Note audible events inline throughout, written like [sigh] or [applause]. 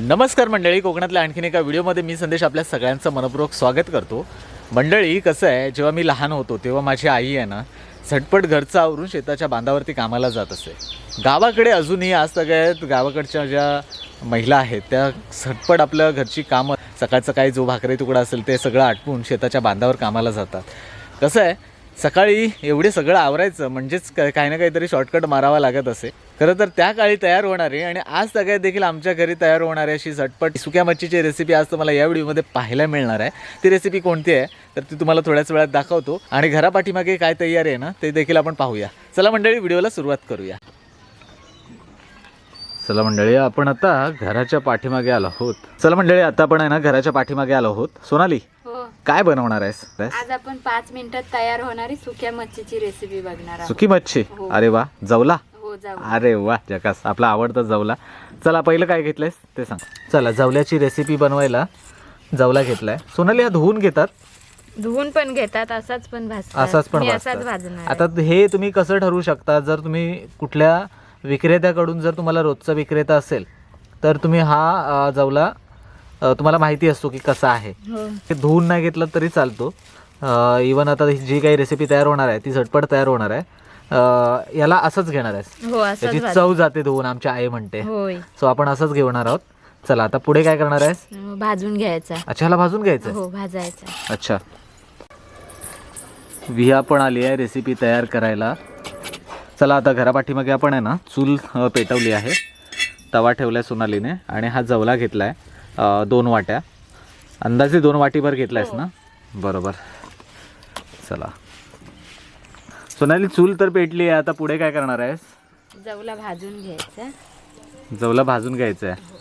नमस्कार मंडळी कोकणातल्या आणखीन एका व्हिडिओमध्ये मी संदेश आपल्या सगळ्यांचं मनपूर्वक स्वागत करतो. मंडळी कसं आहे जेव्हा मी लहान होतो तेव्हा माझी आई आहे ना झटपट घरचं आवरून शेताच्या बांधावरती कामाला जात असे. गावाकडे अजूनही आज सगळ्यात गावाकडच्या ज्या महिला आहेत त्या झटपट आपल्या घरची कामं सकाळचं काही जो भाकरी तुकडा असेल ते सगळं आटपून शेताच्या बांधावर कामाला जातात. कसं आहे सकाळी एवढे सगळं आवरायचं म्हणजेच काही ना काहीतरी शॉर्टकट मारावा लागत असे. खरं तर त्या काळी तयार होणारी आणि आज सगळ्यात देखील आमच्या घरी तयार होणारी अशी झटपट सुक्या मच्छीची रेसिपी आज तुम्हाला या व्हिडिओमध्ये पाहायला मिळणार आहे. ती रेसिपी कोणती आहे? तर ती तुम्हाला थोड्याच वेळात दाखवतो. आणि घरापाठीमागे काय तयारी आहे ना ते देखील आपण पाहूया. चला मंडळी व्हिडिओला सुरुवात करूया. चला मंडळी आपण आता घराच्या पाठीमागे आलो आहोत. चला मंडळी आता आपण आहे ना घराच्या पाठीमागे आलो आहोत. सोनाली काय बनवणार आहेस? आज आपण पाच मिनिटात तयार होणारी सुक्या मच्छीची रेसिपी बघणार आहोत. सुकी मच्छी? हो. अरे वा. जवला? हो जाऊ अरे वा जकास. आपला आवडता जवला. चला पहिलं काय घेतलंयस? ते सांग. चला जवल्याची रेसिपी बनवायला जवला घेतलाय. सोनाली हा धुवून घेतात? धुवून पण घेतात असाच पण भाजतात. असाच पण मी असाच भाजतात. भाजणार आता हे तुम्ही कसं ठरवू शकता? जर तुम्ही कुठल्या विक्रेत्याकडून जर तुम्हाला रोजचा विक्रेता असेल तर तुम्ही हा अ, जवला तुम्हाला माहिती असतो की कसा आहे. आहे. हो. ते धुवून नाही घेतलं तरी चालतो. इवन आता जी काही रेसिपी तयार होणार आहे ती झटपट तयार होणार आहे. याला असंच घेणार आहे हो असंच त्याची भाज- चव जाते धुवून आमची आई म्हणते. सो आपण असंच घेणार आहोत. चला आता पुढे काय करणार आहेस? भाजून घ्यायचा. अच्छा ह्याला भाजून घ्यायचं? हो भाजायचा. अच्छा. विहा पण आली आहे रेसिपी तयार करायला. चला आता घरापाठीमागे आपण आहे ना चूल पेटवली आहे. तवा ठेवलाय सोनालीने आणि हा जवला घेतलाय. अ, दोन वाट्या. अंदाजे दोन वाटीभर घेतलायस ना? बरोबर. चला. सोनाली चूल तर पेटली आहे. आता पुढे काय करणार आहेस? जवला भाजून घ्यायचा. जवला भाजून घ्यायचं आहे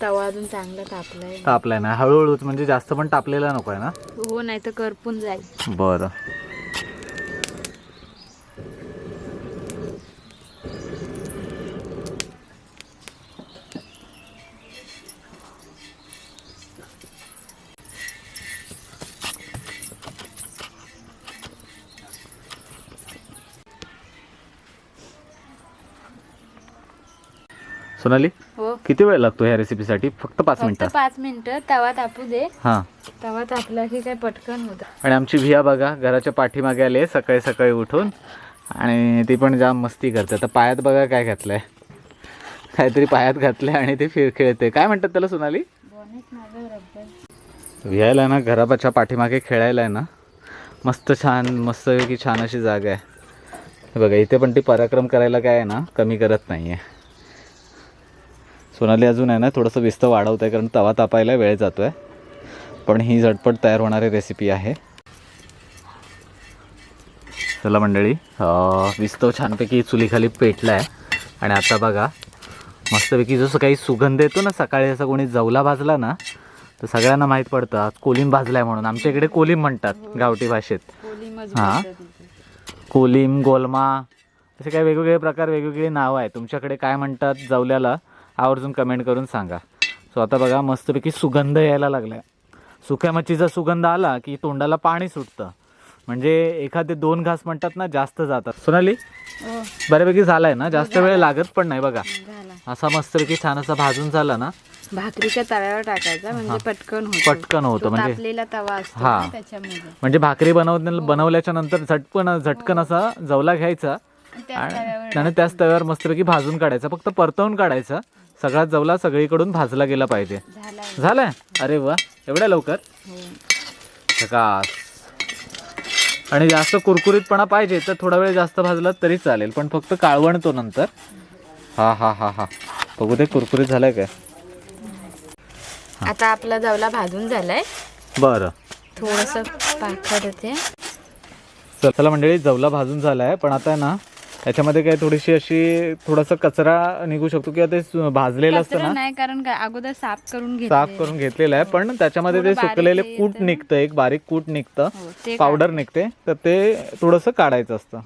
तवा अजून चांगला तापलाय. तापलाय ना. हळूहळूच म्हणजे जास्त पण तापलेला नको आहे ना? हो नाही तर करपून जाईल. बरं. सोनाली हो. किती वेळ लागतो ह्या रेसिपीसाठी फक्त पाच फक्त मिनिटं. पाच मिनिटं तवा तापू दे. हां. तवा तापला की काय पटकन होत. आणि आमची भिया बघा घराच्या पाठीमागे आली सकाळी सकाळी उठून. आणि ती पण जाम मस्ती करते. आता पायात बघा काय घातलंय. काहीतरी पायात घातलंय आणि ती फिर खेळते. काय म्हणतात त्याला सोनाली? विहायला ना घराच्या पाठीमागे खेळायला आहे ना. मस्त छान मस्त की छान अशी जागा आहे. हे बघा इथे पण ती पराक्रम करायला काय आहे ना कमी करत नाही आहे सोनाली अजून आहे ना थोडंसं विस्त वाढवत आहे कारण तवा तापायला वेळ जातो आहे पण ही झटपट तयार होणारी रेसिपी आहे. चला मंडळी विस्तव छानपैकी चुलीखाली पेटला आहे आणि आता बघा मस्तपैकी जसं काही सुगंध येतो ना सकाळी असं कोणी जवला भाजला ना तर सगळ्यांना माहीत पडतं आज कोलिम भाजलाय म्हणून. आमच्या इकडे कोलिम म्हणतात गावठी भाषेत. हा. कोलिम गोलमा असे काही वेगवेगळे प्रकार वेगवेगळी नावं आहेत. तुमच्याकडे काय म्हणतात जवल्याला? आवर्जून कमेंट करून सांगा. सो आता बघा मस्तपैकी सुगंध यायला लागलाय. सुक्या मच्छीचा सुगंध आला की तोंडाला पाणी सुटतं. म्हणजे एखादे दोन घास म्हणतात ना जास्त जातात. सोनाली हो. बऱ्यापैकी झालाय ना? जास्त वेळ लागत पण नाही बघा. असा मस्तपैकी छान असा भाजून झाला ना? भाकरीच्या तव्यावर टाकायचा म्हणजे पटकन होतो. पटकन होतं म्हणजे तवा हा. म्हणजे भाकरी बनव बनवल्याच्या नंतर झटपण झटकन असा जवला घ्यायचा. आणि त्याच तव्यावर मस्तपैकी भाजून काढायचा. फक्त परतवून काढायचा. सगळ्यात जवला सगळीकडून भाजला गेला पाहिजे. झाला झालंय? अरे वा. एवढ्या लवकर? झकास. आणि जास्त कुरकुरीतपणा पाहिजे तर थोडा वेळ जास्त भाजला तरी चालेल पण फक्त काळवणतो नंतर. हा हा हा हा. बघू ते कुरकुरीत झालंय काय? आता आपला जवला भाजून झालाय. बरं. थोडस पाखड होते चल- मंडळी जवला भाजून झालाय पण आता ना त्याच्यामध्ये काय थोडीशी अशी थोडासा कचरा निघू शकतो किंवा ते भाजलेलं असतं ना. नाही कारण अगोदर साफ करून घेतले साफ करून घेतलेलं आहे पण त्याच्यामध्ये ते थोडं बारीक सुकलेले कूट. निघतं एक बारीक कूट निघतं हो, ते पावडर निघते तर ते थोडंसं काढायचं असतं.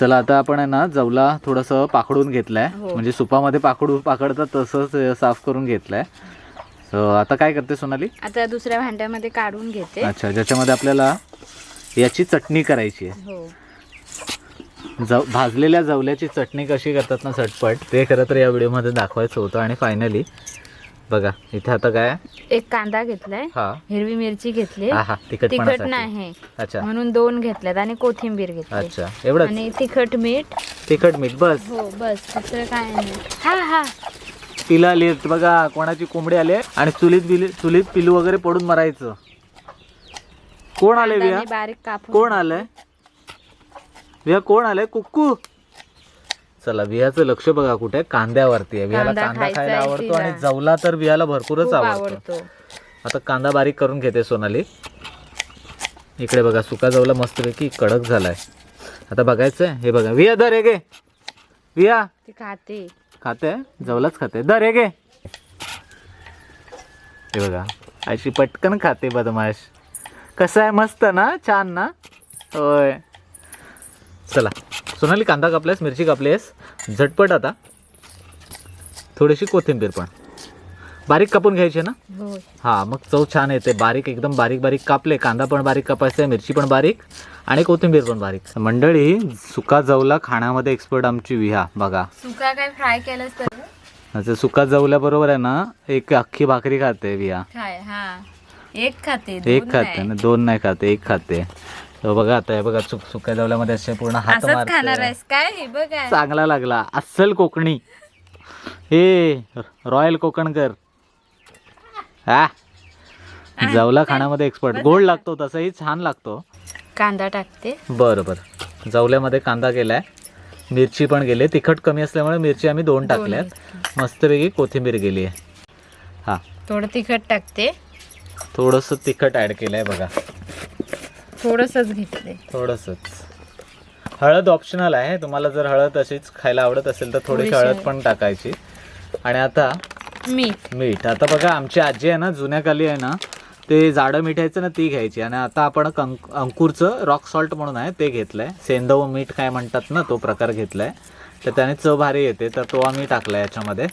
चला आता आपण आहे ना जवला थोडंसं पाकडून घेतलंय. हो. म्हणजे सुपामध्ये पाकडू पाकडतात तसंच साफ करून घेतलंय. So, आता काय करते सोनाली? आता दुसऱ्या भांड्यामध्ये काढून घेते. अच्छा ज्याच्यामध्ये आपल्याला याची चटणी करायची आहे. हो. जव भाजलेल्या जवल्याची चटणी कशी करतात ना झटपट? ते खरं तर या व्हिडिओमध्ये दाखवायचं होतं आणि फायनली बघा इथे आता काय? एक कांदा घेतलाय हा. हिरवी मिरची घेतली. हा हा तिखट नाही. अच्छा. म्हणून दोन घेतल्यात आणि कोथिंबीर घेतली. अच्छा. एवढंच? आणि तिखट मीठ. तिखट मीठ बस. हो बस. दुसरं काय नाही. हा हा. पिलं आली बघा कोणाची कोंबडी आले आणि चुलीत बिली चुलीत पिलू वगैरे पडून मरायचं. कोण आले कांदा मी बारीक कापून कोण आलंय? विया कोण आलंय? कुक्कू. चला वियाचं लक्ष बघा कुठे कांद्यावरती आहे. वियाला कांदा कांदा खायचा खायला आहे आवडतो आणि तिला. जवला तर वियाला भरपूरच खूप आवडतो. आवडतो. आता कांदा बारीक करून घेते सोनाली. इकडे बघा सुका जवला मस्तपैकी कडक झालाय. आता बघायचंय. हे बघा विया दर हे गे विया ती खाते. खाते? जवलाच खाते. दर हे गे हे बघा अशी पटकन खाते बदमाश. कसं आहे? मस्त ना? छान ना? होय. चला. सोनाली कांदा कापल्यास मिरची कापलीस झटपट आता. थोडीशी कोथिंबीर पण. बारीक कापून घ्यायची ना? हो हा मग चव छान येते. बारीक एकदम बारीक बारीक कापले. कांदा पण बारीक कापायचा आहे मिरची पण बारीक आणि कोथिंबीर पण बारीक. मंडळी सुका जवला खाण्यामध्ये एक्सपर्ट आमची विहा. बघा. सुका काय फ्राय केलंस तर? असं सुका जवल्याबरोबर आहे ना एक अख्खी भाकरी खाते विहा. हा. एक खाते एक दोन खाते नाही. ना दोन नाही खाते एक खाते. तर बघा आता हे बघा सुक सुक्या जवल्यामध्ये असे पूर्ण हात असंच खाणार मारते आहेस काय? हे बघा चांगला लागला. अस्सल कोकणी. हे रॉयल कोकणकर. हा. जवला खाण्यामध्ये एक्सपर्ट गोड लागतो तसंही छान लागतो. कांदा टाकते. बरं बरं. जवल्यामध्ये कांदा गेलाय मिरची पण गेली तिखट कमी असल्यामुळे मिरची आम्ही दोन टाकल्यात. मस्तपैकी कोथिंबीर गेली आहे. हां. थोडं तिखट टाकते. थोडंसं तिखट ॲड केलं आहे बघा. थोडंसंच घेतले थोडंसंच. हळद ऑप्शनल आहे. तुम्हाला जर हळद अशीच खायला आवडत असेल तर थोडीशी थोडीशी. हळद पण टाकायची. आणि आता मीठ. मीठ. आता बघा आमची आजी आहे ना जुन्याकाली आहे ना ते जाडं मिठायचं ना ती घ्यायची. आणि आता आपण कंक अंकुरचं रॉक सॉल्ट म्हणून आहे ते घेतलंय. सेंदव मीठ काय म्हणतात ना तो प्रकार घेतलाय. तर त्याने चव भारी येते. तर तो आम्ही टाकलाय याच्यामध्ये.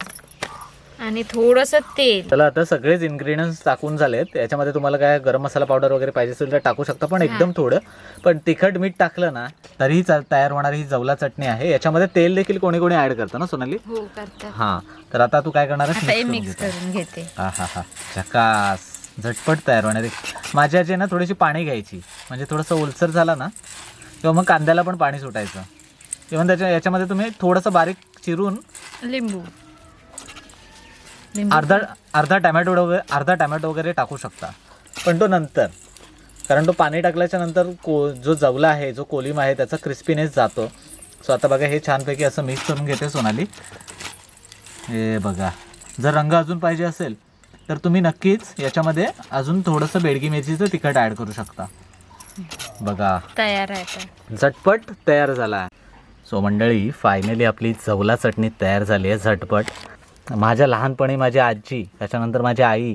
आणि थोडस तेल. चला आता सगळेच इन्ग्रेडियंट्स टाकून झालेत. याच्यामध्ये तुम्हाला काय गरम मसाला पावडर वगैरे पाहिजे असेल तर टाकू शकता पण एकदम थोडं. पण तिखट मीठ टाकलं ना तरीही तयार होणारी ही जवला चटणी आहे. याच्यामध्ये तेल देखील कोणी कोणी ऍड करतं ना सोनाली? हो करतात. हां. तर आता तू काय करणार आता हे आहेस मिक्स करून घेते. हा हा हा. झकास झटपट तयार होणारी माझी आजी ना थोडीशी पाणी घ्यायची. म्हणजे थोडंसं ओलसर झाला ना किंवा मग कांद्याला पण पाणी सुटायचं. किंवा त्याच्या याच्यामध्ये तुम्ही थोडंसं बारीक चिरून लिंबू. अर्धा अर्धा टॅमॅटो वगैरे अर्धा टॅमॅटो वगैरे टाकू शकता. पण तो नंतर. कारण तो पाणी टाकल्याच्या नंतर को जो जवला आहे जो कोलिम आहे त्याचा क्रिस्पीनेस जातो. सो आता बघा हे छानपैकी असं मिक्स करून घेते सोनाली. हे बघा. जर रंग अजून पाहिजे असेल तर तुम्ही नक्कीच याच्यामध्ये अजून थोडंसं बेडगी मिरचीचं तिखट ॲड करू शकता. बघा. तयार आहे झटपट तयार झाला. आहे सो मंडळी फायनली आपली चवला चटणी तयार झाली आहे झटपट. माझ्या लहानपणी माझी आजी त्याच्यानंतर माझी आई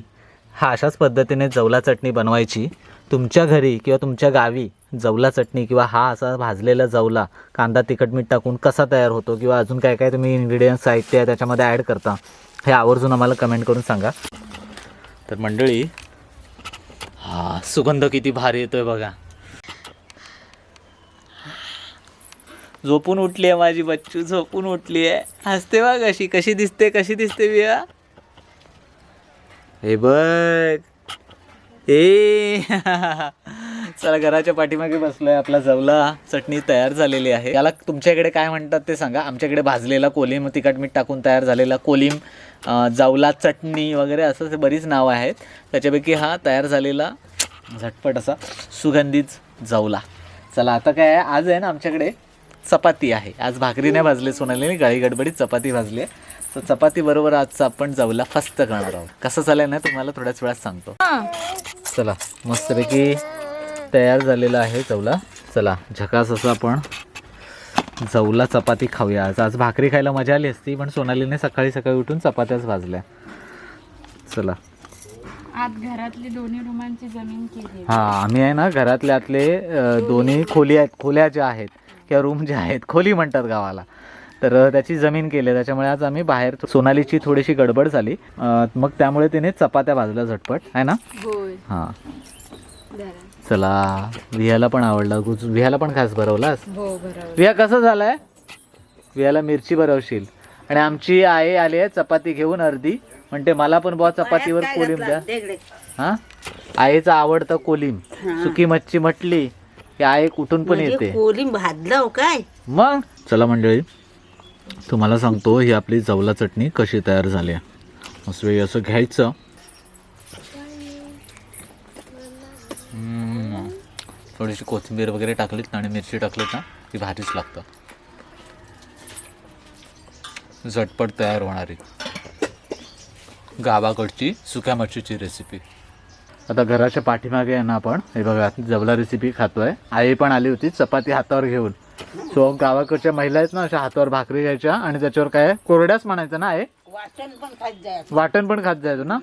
हा अशाच पद्धतीने जवला चटणी बनवायची. तुमच्या घरी किंवा तुमच्या गावी जवला चटणी किंवा हा असा भाजलेला जवला कांदा तिखट मीठ टाकून कसा तयार होतो किंवा अजून काय काय तुम्ही इन्ग्रेडियंट्स साहित्य आहे त्याच्यामध्ये ॲड करता हे आवर्जून आम्हाला कमेंट करून सांगा. तर मंडळी हा सुगंध किती भारी येतोय बघा. झोपून उठली आहे माझी बच्चू झोपून उठली आहे हसते बघ कशी कशी दिसते कशी दिसते बिया? हे बघ. ए. चला घराच्या पाठीमागे बसलोय आपला जवला. चटणी तयार झालेली आहे. याला तुमच्याकडे काय म्हणतात ते सांगा. आमच्याकडे भाजलेला कोलिम तिखट मीठ टाकून तयार झालेला कोलिम जावला जवला चटणी वगैरे असं बरीच नावं आहेत. त्याच्यापैकी हा तयार झालेला झटपट असा सुगंधित जवला. चला आता काय आहे? आज आहे ना आमच्याकडे चपाती आहे. आज भाकरी नाही भाजली सोनालीने गाळी गडबडीत चपाती भाजली आहे. तर चपाती बरोबर आजचा आपण जवला फस्त करणार आहोत. कसं चालेल ना तुम्हाला थोड्याच वेळात सांगतो. चला मस्तपैकी तयार झालेला आहे जवला चला झकास असं आपण जवला चपाती खाऊया. आज आज भाकरी खायला मजा आली असती पण सोनालीने सकाळी सकाळी उठून चपात्याच भाजल्या. चला. आत घरातली दोन्ही रुमांची जमीन केली. हा आम्ही आहे ना घरातले आतले दोन्ही खोली आहेत खोल्या ज्या आहेत किंवा रूम ज्या आहेत खोली म्हणतात गावाला. तर त्याची जमीन केली आहे. त्याच्यामुळे आज आम्ही बाहेर सोनालीची थोडीशी गडबड झाली. मग त्यामुळे तिने चपात्या भाजल्या झटपट. आहे ना? हां. चला विहायला पण आवडला. गुज विहायला पण खास भरवलास? हो विहा कसं झालंय? विहायला मिरची भरवशील. आणि आमची आई आली आहे चपाती घेऊन अर्धी. म्हणते मला पण बुवा चपातीवर कोलिम द्या. हा? आईचा आवडतं कोलिम. सुकी मच्छी म्हटली. की आई कुठून पण म्हणजे येते. भाजलं हो काय? मग? चला मंडळी तुम्हाला सांगतो ही आपली जवला चटणी कशी तयार झाली आहे. मस्त वेळी असं घ्यायचं. थोडीशी कोथिंबीर वगैरे टाकलीत ना आणि मिरची टाकलीत ना ती भारीच लागतं झटपट तयार होणारी गावाकडची सुक्या मच्छीची रेसिपी आता घराच्या पाठीमागे आहे ना आपण. हे बघा जवला रेसिपी खातोय. आई पण आली होती चपाती हातावर घेऊन. सो गावाकडच्या महिला आहेत ना अशा हातावर भाकरी घ्यायच्या आणि त्याच्यावर काय कोरड्याच म्हणायचं ना आहे वाटण पण खात जायचं. वाटण पण खात जायचो ना?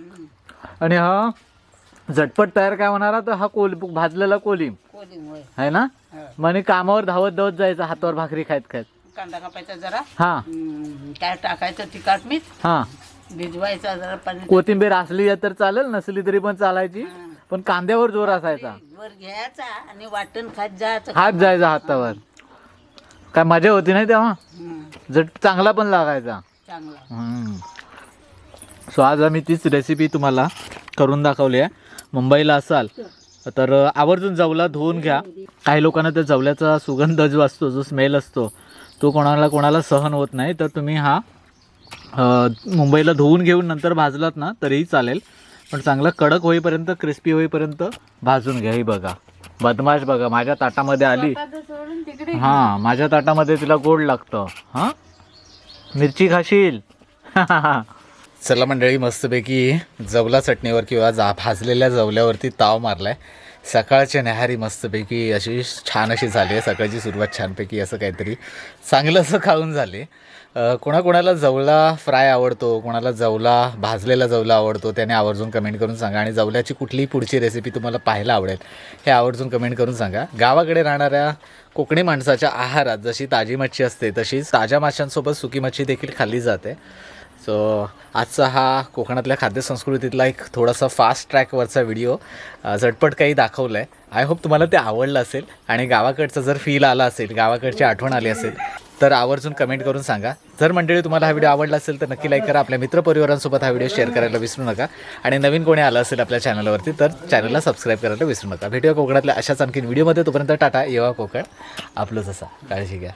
आणि हा झटपट तयार काय होणारा तर हा कोल भाजलेला कोलिम. होय. आहे ना? हो. मग आणि कामावर धावत धावत जायचं हातावर भाकरी खात खात कांदा कापायचा जरा. हा. काय टाकायचं तिखट मीठ? हा. भिजवायचा जरा पाणी कोथिंबीर असली तर चालेल नसली तरी पण चालायची. पण कांद्यावर जोर असायचा. वर घ्यायचा आणि वाटण खात जायचं हात जायचा हातावर. काय मजा होती नाही तेव्हा? हम्म, जट चांगला पण लागायचा. चांगला. सो आज आम्ही तीच रेसिपी तुम्हाला करून दाखवली आहे. मुंबईला असाल तर आवर्जून जवला धुवून घ्या. काही लोकांना त्या जवल्याचा सुगंध जो असतो जो स्मेल असतो तो कोणाला कोणाला सहन होत नाही. तर तुम्ही हा मुंबईला धुवून घेऊन नंतर भाजलात ना तरीही चालेल. पण चांगलं कडक होईपर्यंत क्रिस्पी होईपर्यंत भाजून घ्या ही बघा. बदमाश बघा माझ्या ताटामध्ये आली. हां माझ्या ताटामध्ये तिला गोड लागतं. हां? मिरची खाशील? [laughs] चला मंडळी मस्तपैकी जवला चटणीवर किंवा जा भाजलेल्या जवल्यावरती ताव मारलाय. सकाळच्या न्याहारी मस्तपैकी अशी छान अशी झाली आहे. सकाळची सुरुवात छानपैकी असं काहीतरी चांगलं असं खाऊन झाले. कोणाकोणाला जवला फ्राय आवडतो कोणाला जवला भाजलेला जवला आवडतो त्याने आवर्जून कमेंट करून सांगा. आणि जवल्याची कुठलीही पुढची रेसिपी तुम्हाला पाहायला आवडेल हे आवर्जून कमेंट करून सांगा. गावाकडे राहणाऱ्या कोकणी माणसाच्या आहारात जशी ताजी मच्छी असते तशीच ताज्या माशांसोबत सुकी मच्छी देखील खाल्ली जाते. सो आजचा हा कोकणातल्या खाद्यसंस्कृतीतला एक थोडासा फास्ट ट्रॅकवरचा व्हिडिओ झटपट काही दाखवला आहे आय होप तुम्हाला ते आवडलं असेल आणि गावाकडचं जर फील आला असेल गावाकडची आठवण आली असेल तर आवर्जून कमेंट करून सांगा. जर मंडळी तुम्हाला हा व्हिडिओ आवडला असेल तर नक्की लाईक करा. आपल्या मित्रपरिवारांसोबत हा व्हिडिओ शेअर करायला विसरू नका. आणि नवीन कोणी आलं असेल आपल्या चॅनलवरती तर चॅनलला सबस्क्राईब करायला विसरू नका. भेटूया कोकणातल्या अशाच आणखीन व्हिडिओमध्ये तोपर्यंत टाटा येवा कोकण. आपलंच असा काळजी घ्या.